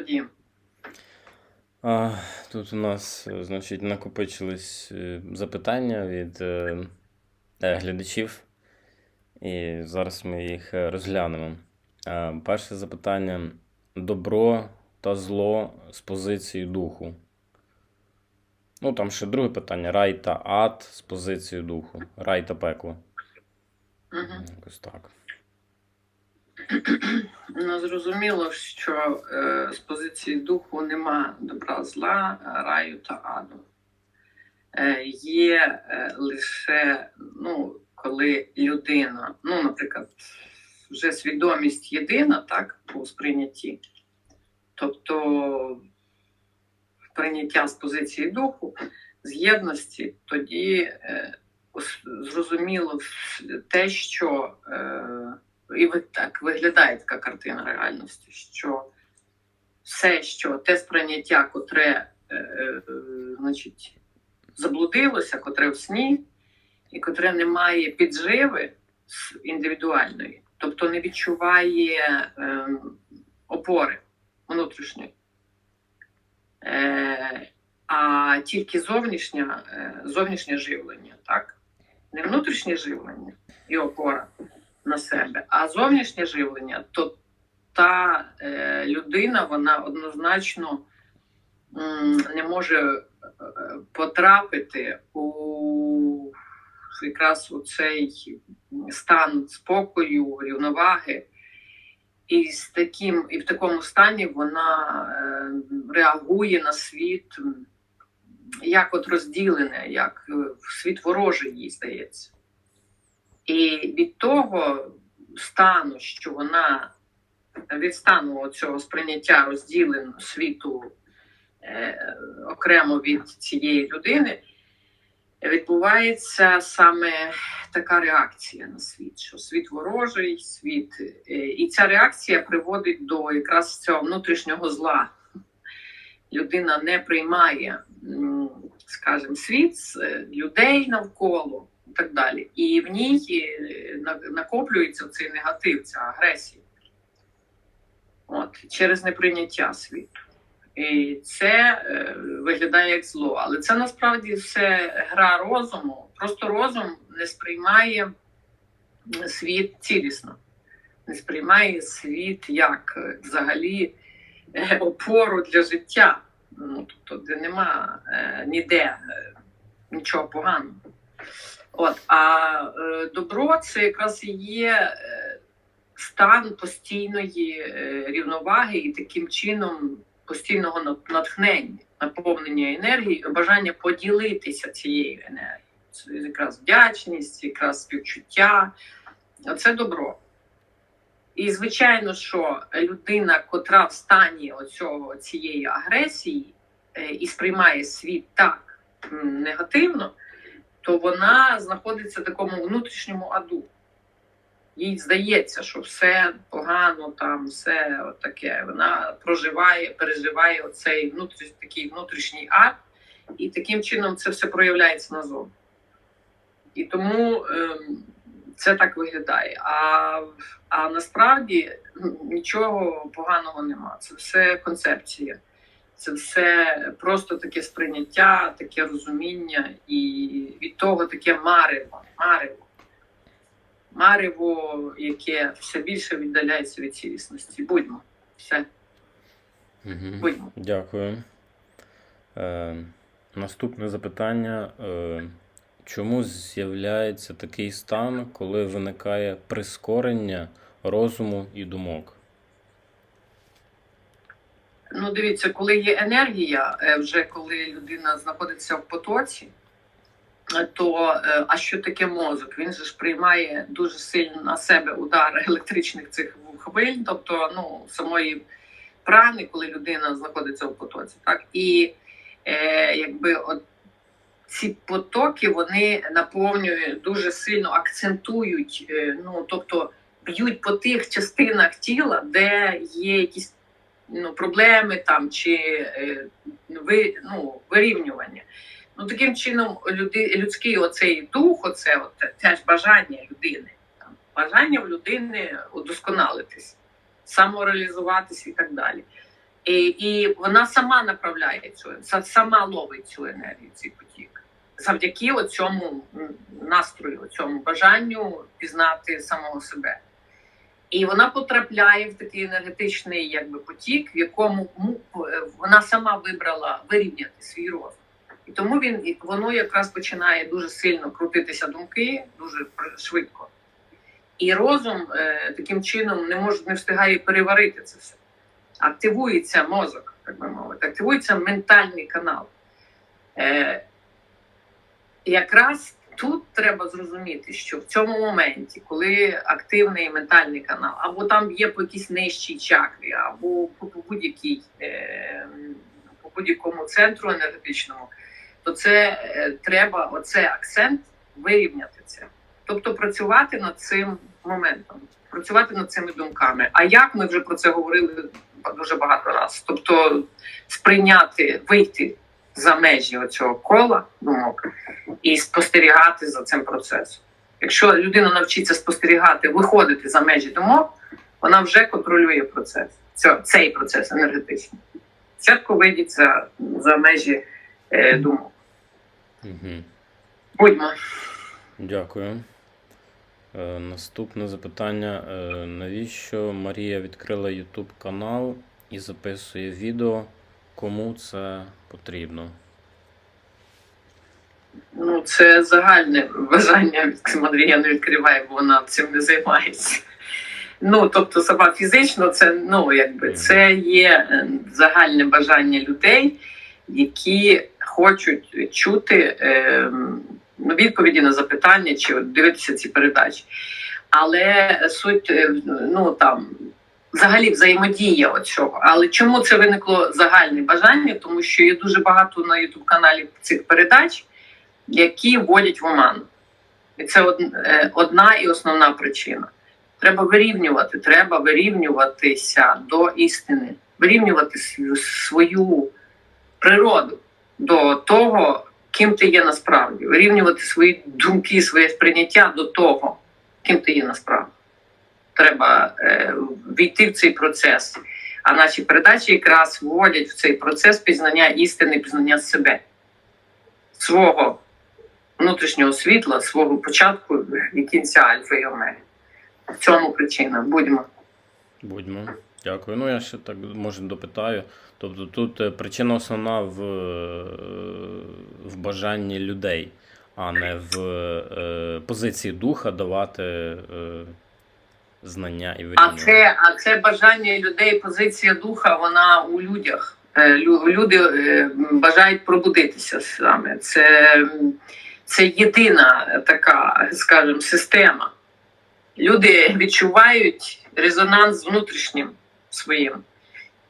Володіємо. А, тут у нас, е, значить, накопичились е, запитання від е, е, глядачів, і зараз ми їх е, розглянемо. А, перше запитання: добро та зло з позиції духу. Ну, там ще друге питання: рай та ад з позиції духу. Рай та пекло. Угу. Якось так. Ну, зрозуміло, що е, з позиції духу нема добра зла, раю та аду. Е, є е, лише, ну, коли людина, ну, наприклад, вже свідомість єдина, так, по сприйнятті. Тобто прийняття з позиції духу, з єдності, тоді е, зрозуміло те, що. Е, і так виглядає така картина реальності, що все, що те сприйняття, котре е, е, значить, заблудилося, котре в сні, і котре не має підживи індивідуальної, тобто не відчуває е, опори внутрішньої. Е, а тільки зовнішнє, е, зовнішнє живлення, так? Не внутрішнє живлення і опора на себе, а зовнішнє живлення, то та е, людина вона однозначно м, не може е, потрапити у якраз у цей стан спокою, рівноваги. І з таким, і в такому стані вона е, реагує на світ як от розділене, як е, світ ворожий, їй здається. І від того стану, що вона від стану цього сприйняття розділеного світу е, окремо від цієї людини, відбувається саме така реакція на світ, що світ ворожий, світ. е, і ця реакція приводить до якраз цього внутрішнього зла. Людина не приймає, скажімо, світ, е, людей навколо і так далі. І в ній е, накоплюється цей негатив, ця агресія. От, через неприйняття світу. І це е, виглядає як зло. Але це насправді все гра розуму. Просто розум не сприймає світ цілісно, не сприймає світ як е, взагалі е, опору для життя. Ну, тобто, де нема е, ніде е, нічого поганого. От, а е, добро це якраз є е, стан постійної е, рівноваги і таким чином постійного натхнення, наповнення енергії, бажання поділитися цією енергією. Це якраз вдячність, якраз співчуття. Це добро. І звичайно, що людина, котра в стані оцього, цієї агресії і сприймає світ так негативно, то вона знаходиться в такому внутрішньому аду. Їй здається, що все погано, там все таке. Вона проживає, переживає оцей внутрішній такий внутрішній ад, і таким чином це все проявляється назовні. І тому ем, це так виглядає. А, а насправді нічого поганого нема. Це все концепція. Це все просто таке сприйняття, таке розуміння, і від того таке марево. марево. Марево, яке все більше віддаляється від цілісності. Будьмо. Все, Угу. будьмо. Дякую. Е, наступне запитання. Е, чому з'являється такий стан, коли виникає прискорення розуму і думок? Ну, дивіться, коли є енергія, е, вже коли людина знаходиться в потоці, е, то е, а що таке мозок? Він же ж приймає дуже сильно на себе удар електричних цих хвиль, тобто ну, самої прани, коли людина знаходиться в потоці. Так? І е, якби от ці потоки вони наповнюють дуже сильно акцентують, ну тобто б'ють по тих частинах тіла, де є якісь ну, проблеми там чи е, ви, ну, вирівнювання. Ну, таким чином, люди, людський оцей дух, оце от, теж бажання людини, там, бажання в людини удосконалитись, самореалізуватись і так далі. І, і вона сама направляє цю, сама ловить цю енергію, цей потік. Завдяки цьому настрою, цьому бажанню пізнати самого себе. І вона потрапляє в такий енергетичний якби, потік, в якому е, вона сама вибрала вирівняти свій розум. І тому він воно якраз починає дуже сильно крутитися думки, дуже швидко. І розум е, таким чином не може не встигає переварити це все. Активується мозок, так би мовити, активується ментальний канал. Е, якраз тут треба зрозуміти, що в цьому моменті, коли активний ментальний канал, або там є по якійсь нижчій чакрі, або по, будь-якій е, по будь-якому центру енергетичному, то це е, треба оце акцент вирівняти це. Тобто працювати над цим моментом, працювати над цими думками. А як ми вже про це говорили дуже багато разів? Тобто сприйняти, вийти за межі цього кола думок і спостерігати за цим процесом. Якщо людина навчиться спостерігати, виходити за межі думок, вона вже контролює процес, цей процес енергетичний. Спочатку вийдіть за, за межі е, думок. Угу. Будьмо. Дякую. Е, наступне запитання. Е, навіщо Марія відкрила YouTube канал і записує відео? Кому це потрібно? Ну, це загальне бажання Андрія не відкриває, бо вона цим не займається. Ну, тобто, сама фізично, це ну якби це є е, загальне бажання людей, які хочуть чути е, ну, відповіді на запитання чи дивитися ці передачі. Але суть е, ну там взагалі взаємодія от цього. Але чому це виникло загальне бажання? Тому що є дуже багато на Ютуб каналі цих передач які вводять в оману. І це е, одна і основна причина. Треба вирівнювати, треба вирівнюватися до істини, вирівнювати свою природу до того, ким ти є насправді, вирівнювати свої думки, своє сприйняття до того, ким ти є насправді. Треба е, війти в цей процес. А наші передачі якраз вводять в цей процес пізнання істини, пізнання себе, свого внутрішнього світла, свого початку і кінця Альфа і Омеги. В цьому причина. Будьмо. Будьмо. Дякую. Ну, я ще так може допитаю. Тобто тут е, причина основна в, е, в бажанні людей, а не в е, позиції духа давати е, знання і А це, а це бажання людей, позиція духа, вона у людях. Е, Люди е, бажають пробудитися саме. Це, це єдина така, скажімо, система. Люди відчувають резонанс з внутрішнім своїм.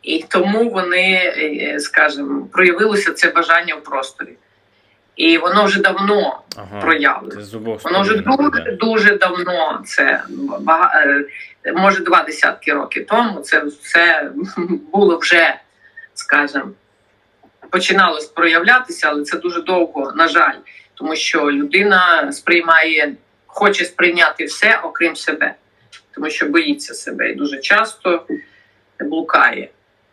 І тому вони, е, скажімо, проявилося це бажання в просторі. І воно вже давно Ага. проявлено. Воно вже дуже дуже давно. Це е, може два десятки років тому. Це все було вже, скажімо, починалось проявлятися, але це дуже довго, на жаль, тому що людина сприймає, хоче сприйняти все, окрім себе, тому що боїться себе і дуже часто блукає.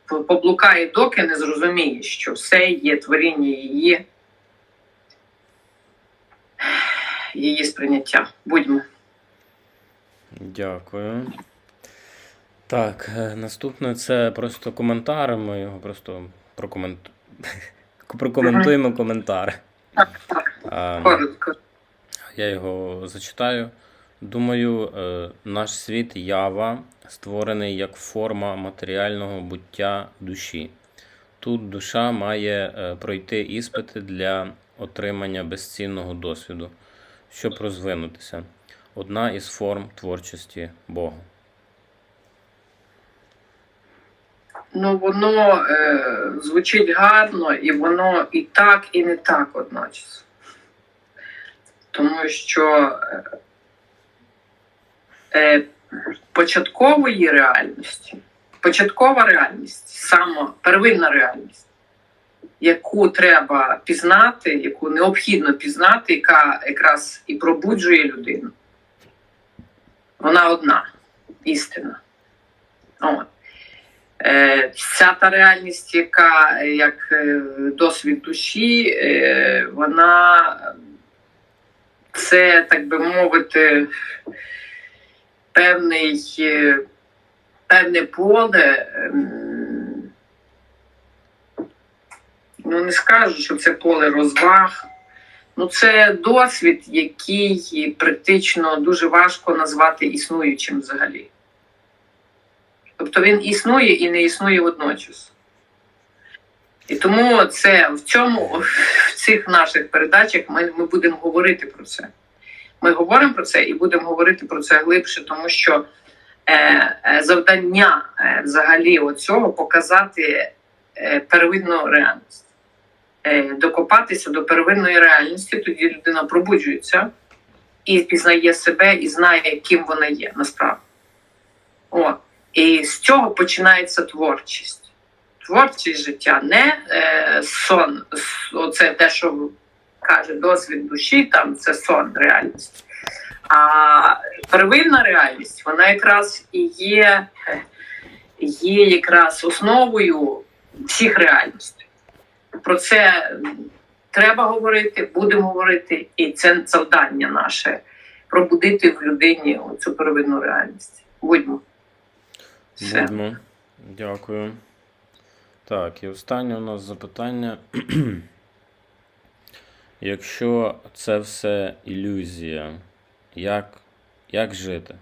Поблукає, доки не зрозуміє, що все є творіння її, її сприйняття. Будьмо. Дякую. Так, е, наступне це просто коментар. Ми його просто прокомент... прокоментуємо коментар. Так, так, А, коротко. Я його зачитаю. Думаю, е, наш світ ява створений як форма матеріального буття душі. Тут душа має е, пройти іспити для отримання безцінного досвіду, щоб розвинутися. Одна із форм творчості Бога. Ну, воно е, звучить гарно, і воно і так, і не так одночасно. Тому що е, е, початкової реальності, початкова реальність, саме первинна реальність, яку треба пізнати, яку необхідно пізнати, яка якраз і пробуджує людину. Вона одна істина. От. Е, Вся та реальність, яка е, як е, досвід душі, е, вона це, так би мовити, певний, е, певне поле. ем, Ну, не скажу, що це поле розваг. Ну, це досвід, який практично дуже важко назвати існуючим взагалі. Тобто він існує і не існує водночас. І тому це в цьому, в цих наших передачах ми, ми будемо говорити про це. Ми говоримо про це і будемо говорити про це глибше, тому що е, е, завдання е, взагалі оцього показати е, первинну реальність. Е, докопатися до первинної реальності, тоді людина пробуджується і пізнає себе, і знає, ким вона є насправді. О, і з цього починається творчість. Творчість життя не е, сон, оце те, що каже досвід душі, там це сон, реальність. А первинна реальність, вона якраз і є, е, є якраз основою всіх реальностей. Про це треба говорити, будемо говорити, і це завдання наше пробудити в людині цю первинну реальність. Будьмо. Все. Будьмо. Дякую. Так, і останнє у нас запитання. Якщо це все ілюзія, як, як жити?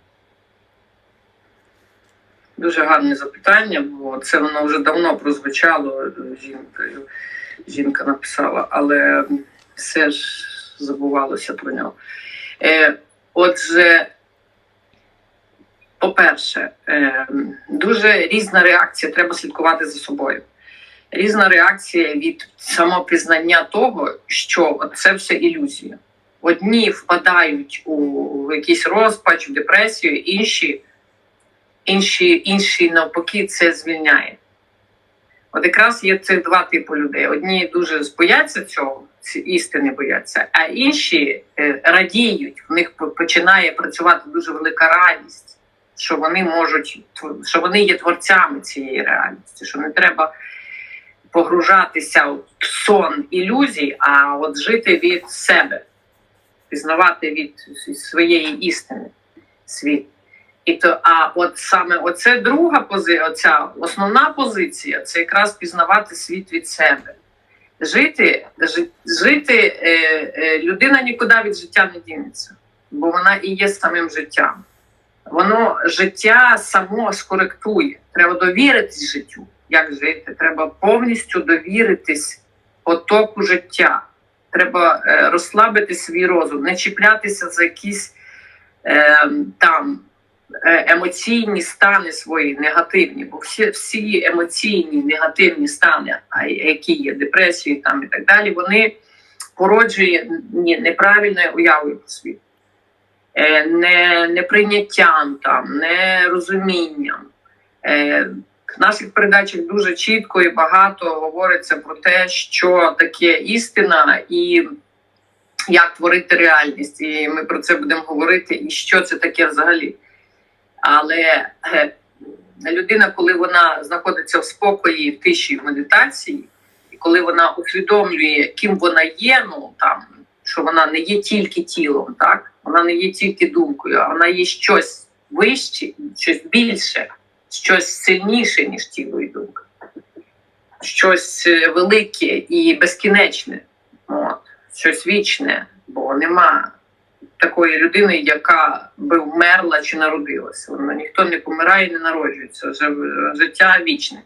Дуже гарне запитання, бо це воно вже давно прозвучало е, жінкою. Жінка написала, але все ж забувалося про нього. Е, отже, по-перше, е, дуже різна реакція, треба слідкувати за собою. Різна реакція від самопізнання того, що це все ілюзія. Одні впадають у якийсь розпач, в депресію, інші інші, інші навпаки це звільняє. От якраз є цих два типи людей. Одні дуже бояться цього, істини бояться, а інші е, радіють, в них починає працювати дуже велика радість, що вони можуть, що вони є творцями цієї реальності, що не треба погружатися в сон ілюзій, а от жити від себе, пізнавати від своєї істини світ. І то, а от саме оце друга позиція, оця основна позиція це якраз пізнавати світ від себе. Жити, жити е, е, людина нікуди від життя не дінеться, бо вона і є самим життям. Воно життя само скоректує. Треба довіритись життю. Як жити? Треба повністю довіритись потоку життя. Треба е, розслабити свій розум, не чіплятися за якісь е, там емоційні стани свої негативні, бо всі, всі емоційні негативні стани, які є депресії там і так далі, вони породжує неправильною уявою про світ, е, не, неприйняттям, там, нерозумінням. Е, в наших передачах дуже чітко і багато говориться про те, що таке істина і як творити реальність. І ми про це будемо говорити, і що це таке взагалі. Але е, людина, коли вона знаходиться в спокої, в тиші, в медитації, і коли вона усвідомлює, ким вона є, ну там що вона не є тільки тілом, так? Вона не є тільки думкою, а вона є щось вище, щось більше, щось сильніше, ніж тіло і думка, щось е, велике і безкінечне, от, щось вічне, бо нема такої людини, яка би вмерла чи народилася. Воно ніхто не помирає, не народжується. Життя вічне.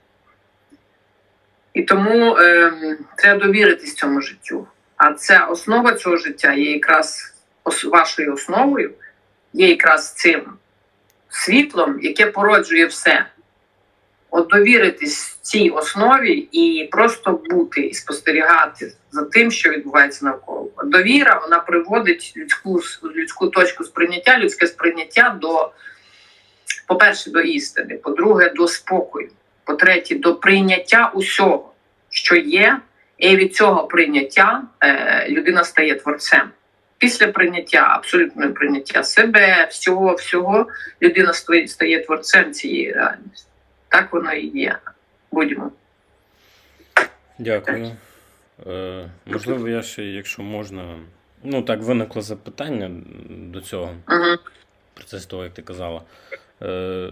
І тому ем, треба довіритись цьому життю. А ця основа цього життя є якраз вашою основою, є якраз цим світлом, яке породжує все. От довіритись цій основі і просто бути і спостерігати за тим, що відбувається навколо. Довіра вона приводить людську людську точку сприйняття, людське сприйняття до, по-перше, до істини, по-друге, до спокою, по-третє, до прийняття усього, що є, і від цього прийняття е, людина стає творцем. Після прийняття, абсолютного прийняття себе, всього, всього, людина стає, стає творцем цієї реальності. Так воно і є. Будьмо. Дякую. Е, можливо, я ще, якщо можна. Ну, так, виникло запитання до цього. Угу. процес того, як ти казала. Е, е,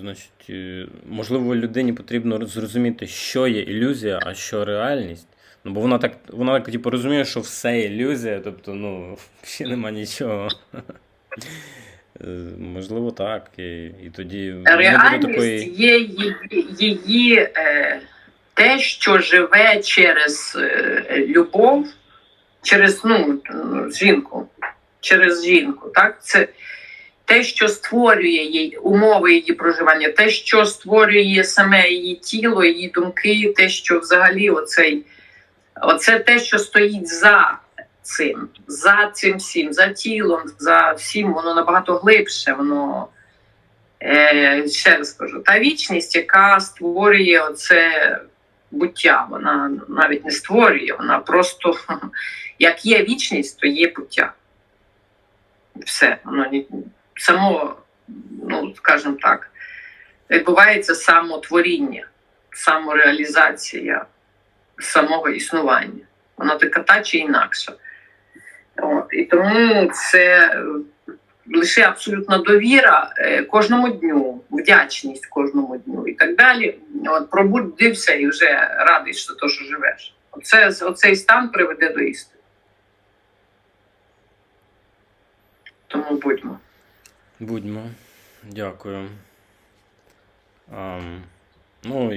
значить, е, можливо, людині потрібно зрозуміти, що є ілюзія, а що реальність. Ну, бо вона так, вона так типу, розуміє, що все ілюзія, тобто, ну, ще нема нічого. Е, Можливо, так. І, і тоді Реальність такої. є її, її е, те, що живе через е, любов, через ну, жінку, через жінку. Так? Це те, що створює їй умови її проживання, те, що створює саме її тіло, її думки, те, що взагалі оцей, оце те, що стоїть за цим, за цим всім, за тілом, за всім, воно набагато глибше, воно. Е, ще раз кажу, та вічність, яка створює оце буття, вона навіть не створює, вона просто як є вічність, то є буття. Все, воно само, ну скажімо так, відбувається самотворіння, самореалізація самого існування. Вона така та чи інакша. От, і тому це е, лише абсолютна довіра е, кожному дню, вдячність кожному дню і так далі. От пробудився і вже радий, що то, що живеш. Оце, оцей стан приведе до істини. Тому будьмо. Будьмо. Дякую. Ам, ну,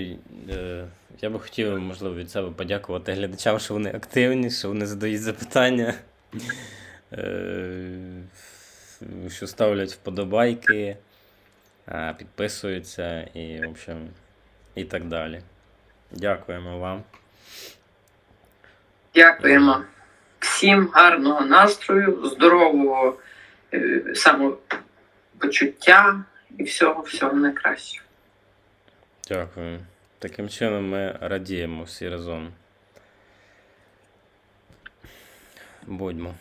е, я би хотів, можливо, від себе подякувати глядачам, що вони активні, що вони задають запитання, що ставлять вподобайки, е, підписуються і, в общем, і так далі. Дякуємо вам. Дякуємо всім гарного настрою, здорового е, самопочуття і всього, всього найкращого. Дякую. Таким чином ми радіємо всі разом. Будьмо.